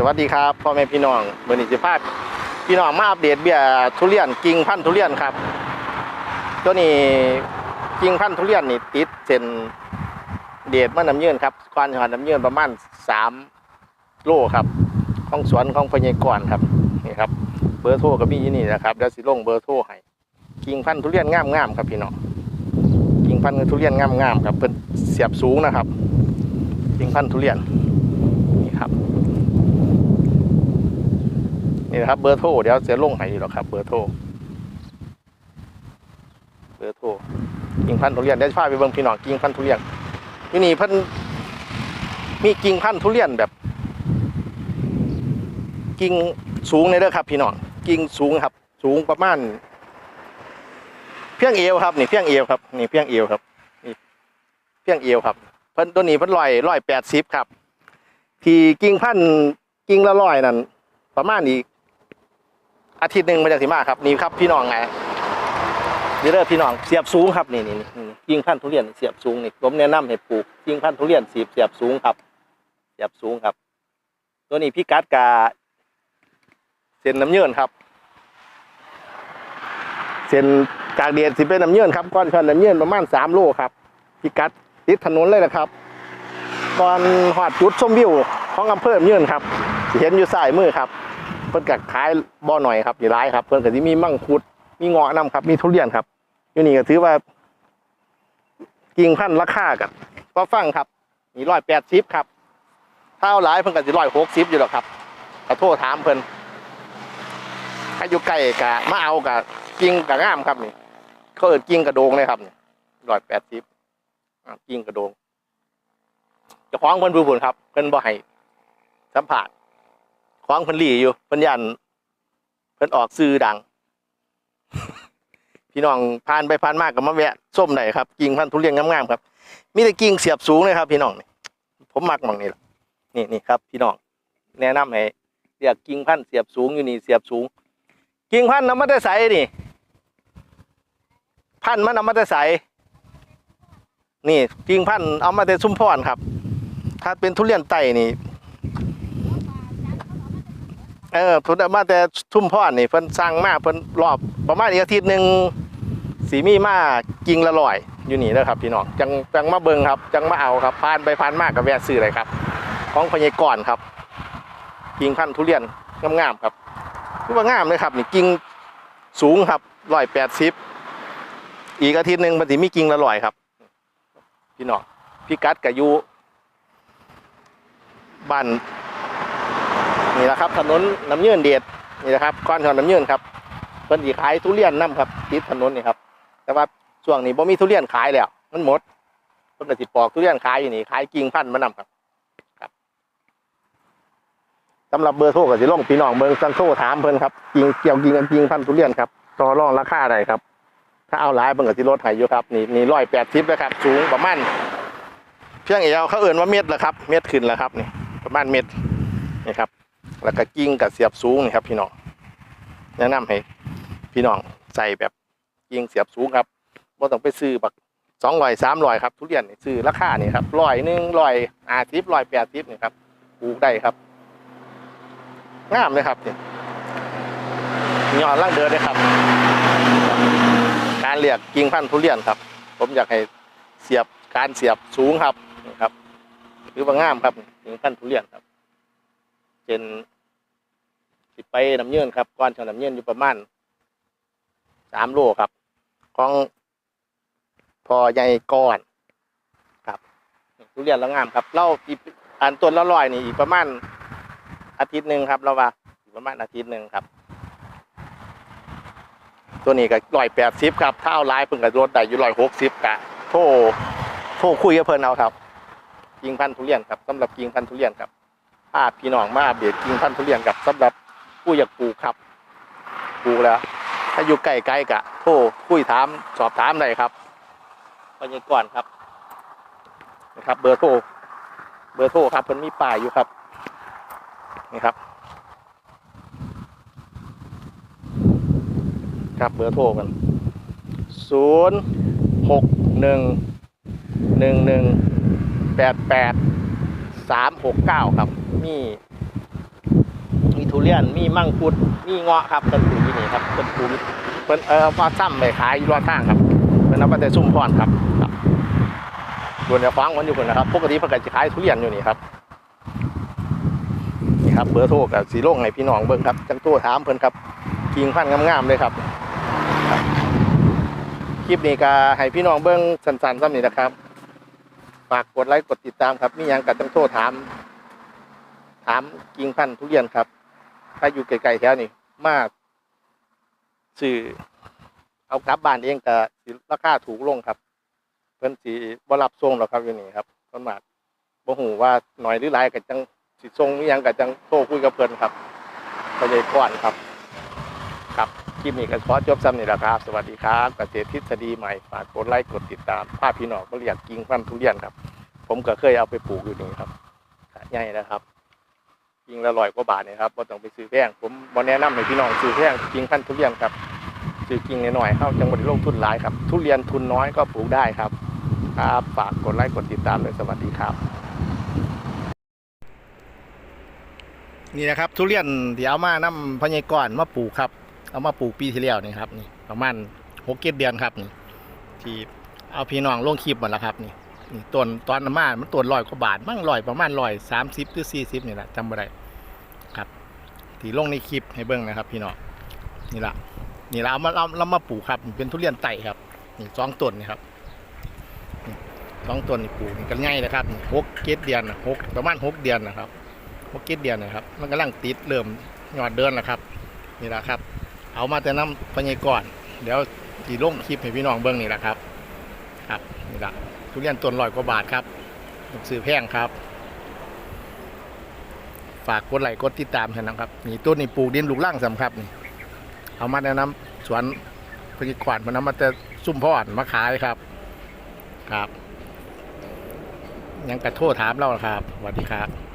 สวัสดีครับพ่อแม่พี่น้องเบอร์นิจิพาดพี่น้องมาอัปเดตเบี้ยทุเรียนกิ่งพันธุ์ทุเรียนครับตัวนี้กิ่งพันธุ์ทุเรียนนี่ติดเส้นเดชมันน้ำเยื่นครับควานหอดน้ำเยื่นประมาณสามโลครับของสวนของพญากรครับนี่ครับเบอร์โทรก็มีอยู่นี่นะครับเดี๋ยวสิลงเบอร์โทรให้กิ่งพันธุ์ทุเรียนงามๆครับพี่น้องกิ่งพันธุ์ทุเรียนงามๆครับเป็นเสียบสูงนะครับกิ่งพันธุ์ทุเรียนครับ นี่นะครับเบอร์โทรเดี๋ยวจะลงให้อยู่หรอกครับ เบอร์โทรเบอร์โทรกิ่งพันธุ์ทุเรียนเดี๋ยวจะพาไปเบิ่งพี่น้องกิ่งพันธุ์ทุเรียนที่นี่พิ่นมีกิ่งพันธุ์ทุเรียนแบบ กิ่งสูงเลยเด้อครับ พี่น้องกิ่งสูงครับ สูงประมาณเพียงเอวครับ นี่เพียงเอวครับนี่เพียงเอวครับนี่เพียงเอวครับเพิ่นตัวนี้เพิ่นร้อยร้อยแปดสิบครับ ที่กิ่งพันธุ์กิ่งละร้อยนั่นประมาณอีก อาทิตย์หนึ่งมันจะสิมาครับนี่ครับพี่น้องไงนี่เด้อพี่น้องเสียบสูงครับนี่นี่นี่นี่กิ่งพันธุ์ทุเรียนเสียบสูงนี่ผมแนะนำให้ปลูกกิ่งพันธุ์ทุเรียนสีบเสียบสูงครับ เสียบสูงครับ ตัวนี้พี่กัดกาเส้นน้ำเยื่นครับเส้นกากเดียดสิเป็นน้ำเยื่นครับก้อนชอนน้ำเยื่นประมาณสามโลครับพี่กัดติดถนนเลยนะครับก่อนหอดจุดชมวิวของอำเภอน้ำเยื่นครับเห็นอยู่ซ้ายมือครับ เพิ่นก็ขายบ่อหน่อยครับอยู่ร้ายครับ เพิ่นก็สิมีมังคุดมีเงาะนํครับ มีทุเรียนครับอยู่นี่ก็ถือว่ากิ่งพันธุ์ราคากันก็ฟังครับมีร้อยแปดสิบครับถ้าเอาหลายเพิ่นก็สิร้อยหกสิบอยู่หรอกครับก็โทรถามเพิ่นถ้าอยู่ใกล้กะมาเอากะกิ่งกะงามครับนี่เขาเอิ้นกิ่งกระโดงเลยครับนี่ร้อยแปดสิบกิ่งกระโดงจะคล้องเพิ่นผู้บุญครับ เพิ่นบ่ให้สัมผัส คว้างเพิ่นหลีอยู่เพิ่นยันเพิ่นออกซื้อดัง พี่น้องผ่านไปผ่านมากก็มาแวะส้มได้ครับกิ่งพันธุ์ทุเรียนงามๆครับ มีแต่กิ่งเสียบสูงเลยครับ พี่น้องผมมักมองนี่แหละนี่นี่ครับ พี่น้องแนะนำให้เรียกกิ่งพันธุ์เสียบสูงอยู่นี่เสียบสูง กิ่งพันธุ์นำมาแต่ใสนี่ พันธุ์มันนำมาแต่ใสนี่กิ่งพันธุ์เอามาแต่ซุ้มพรครับ ถ้าเป็นทุเรียนไต่นี่ ออเพิ่นเอามาแต่ทุ่มพ่อนนี่เพิ่นสั่งมาเพิ่นรอบประมาณอีกอาทิตย์หนึ่งสีมีมากิ่งละร้อยอยู่นี่นะครับพี่น้องจังจังมาเบิงครับจังมาเอาครับผ่านไปผ่านมากกับแวะซื้อเลยครับ ของพญากรครับ กิ่งพันธุ์ทุเรียนงามๆครับคือว่างามเลยครับนี่กิ่งสูงครับร้อยแปดสิบอีกอาทิตย์หนึ่งมันสิมีกิ่งละร้อยครับ พี่น้องพี่กัดกับยูบ้าน นี่แหละครับถนนน้ำเยื่นเดชนี่แหละครับก้อนถนนน้ำเยื่นครับเพิ่นสีขายทุเรียนนํครับติดถนนนี่ครับแต่ว่าช่วงนี้บ่มีทุเรียนขายแล้วมันหมดเพิ่นก็สิปอกทุเรียนขายอยู่นี่ขายกิ่งพันธุ์มานํครับครับสำหรับเบอร์โทรก็สิลงพี่น้องเบิ่งซังโทรถามเพิ่นครับกิ่งเกี่ยวกิ่งกับกิ่งพันธุ์ทุเรียนครับต่อรองราคาได้ครับ ถ้าเอาหลายเพิ่นก็สิลดให้อยู่ครับนี่นี่180นะครับสูงประมาณเพียงเอวเขาเอิ่นว่าเม็ดละครับ เม็ดขึ้นแล้วครับนี่ประมาณเม็ดนี่ครับ แล้วก็กิ้งกับเสียบสูงนี่ครับ พี่น้องแนะนำให้ พี่น้องใส่แบบกิ้งเสียบสูงครับบ่ต้องไปซื้อแบักสองร้อยสามร้อยครับทุเรียนนี่ซื้อราคานี่ครับร้อยหนึ่งร้อยอาทิบร้อยแปดทิบนี่ครับปลูกได้ครับงามเลยครับนี่ยอดล่างเดินเลยครับ การเรียกกิ่งพันธุ์ทุเรียนครับ ผมอยากให้เสียบการเสียบสูงครับนี่ครับหรือว่างามครับกิ่งพันธุ์ทุเรียนครับเป็น สิไปน้ำเยื่นครับก้อนชาน้ำเยื่นอยู่ประมาณสามโลครับ ของพอใหญ่ก้อนครับทุเรียนแล้วงามครับเล่าอีกอันต้นละร้อยนี่อีกประมาณอาทิตย์หนึ่งครับ เราว่าอีกประมาณอาทิตย์หนึ่งครับ ตัวนี้ก็ร้อยแปดสิบครับถ้าเอาลายเพิ่งกับรถได้อยู่ร้อยหกสิบกะโทรโทรคุยกับเพิ่นเอาครับกิ่งพันธุเรียนครับสำหรับกิ่งพันธุเรียนครับพาพี่น้องมาอัปเดกิ่งพันธุเรียนกับสำหรับ ผู้อยากปลูกครับปลูกแล้ว ถ้าอยู่ใกล้ๆกะโทรคุยถามสอบถามได้ครับพญก่อนครับนะครับ เบอร์โทรเบอร์โทรครับมันมีป้ายอยู่ครับนี่ครับ ครับเบอร์โทรกันศูนย์หกหนึ่งหนึ่งหนึ่งแปดแปดสามหกเก้าครับ มี ทุเรียนมีมังคุดมีเงาะครับเพิ่นปูที่นี่ครับเพิ่นปูเพิ่นเออมาซ้ำไปขายอยู่รอบทางครับเพิ่นเอามาแต่ซุ่มพรครับครับส่วนจะฟังมันอยู่คนนะครับปกติเพิ่นก็จะขายทุเรียนอยู่นี่ครับนี่ครับเบอร์โทรกับสีโลงให้พี่น้องเบิ่งครับจังโทรถามเพิ่นครับกิ่งพันธุ์งามๆเลยครับครับคลิปนี้ก็ให้พี่น้องเบิ่งสั้นๆซ้ำนี่นะครับ ฝากกดไลค์กดติดตามครับ มียังก็ต้องโทรถาม ถามกิ่งพันธุ์ทุเรียนครับ ถ้าอยู่ไกลๆแถวนี้มากสื่อเอากลับบ้านเองก็สิราคาถูกลงครับ เพิ่นสิบ่รับส่งหรอกครับอยู่นี่ครับเพิ่นมาบ่ฮู้ว่าหน่อยหรือหลายก็จังสิส่งยังก็จังโทรคุยกับเพิ่นครับก็เลยก่อนครับครับคลิปนี้ก็ขอจบซ้ำนี่แหละครับ สวัสดีครับเกษตรทฤษฎีใหม่ฝากกดไลค์กดติดตามภาพพี่น้องบ่เรียกกิ่งพันธุ์ทุเรียนครับ ผมก็เคยเอาไปปลูกอยู่นี่ครับใหญ่นะครับ กิ่งละร้อยกว่าบาทเนี่ยครับบ่ต้องไปซื้อแพงผมบ่แนะนำให้พี่น้องซื้อแพงกิ่งพันธุ์ทุเรียนครับซื้อกิ่งน้อยๆเข้าจังหวัดโลงทุนหลายครับ ทุเรียนทุนน้อยก็ปลูกได้ครับครับฝากกดไลค์กดติดตามเลยสวัสดีครับ นี่นะครับทุเรียนที่เอามานำพญายก่อนมาปลูกครับ เอามาปลูกปีที่แล้วนี่ครับนี่ประมาณหกเจ็ดเดือนครับนี่ที่เอาพี่น้องลงคลิปหมดแล้วครับนี่ต้นตอนน้ำมันมันต้นลอยกว่าบาทมั่งลอยประมาณลอยสามสิบหรือสี่สิบนี่แหละจำไม่ได้ ที่ลงในคลิปให้เบิ้งนะครับ พี่น้องนี่ละนี่ละเอามาเราเรามาปลูกครับเป็นทุเรียนไต่ครับนี่สองต้นนี่ครับสองต้นนี่ปลูกนี่กันง่ายนะครับหกเกตเดือนหกประมาณหกเดือนนะครับหกเกตเดือนนะครับ มันกำลังติดเริ่มยอดเดินแล้วครับ นี่แหละครับ เอามาแต่น้ำพญายก่อน เดี๋ยวที่ลงคลิปให้พี่น้องเบิ้งนี่แหละครับ ครับนี่แหละทุเรียนต้นลอยกว่าบาทครับซื้อแพงครับ ฝากกดไลค์กดติดตามกันนะครับนี่ต้นนี่ปลูกดินลูกล่างสำครับนี่เอามาแนะนำสวนพกิขวานมานำมาแต่ซุ่มพ่อนมาขายครับ ครับ ยังกระโทษถามเราครับสวัสดีครับ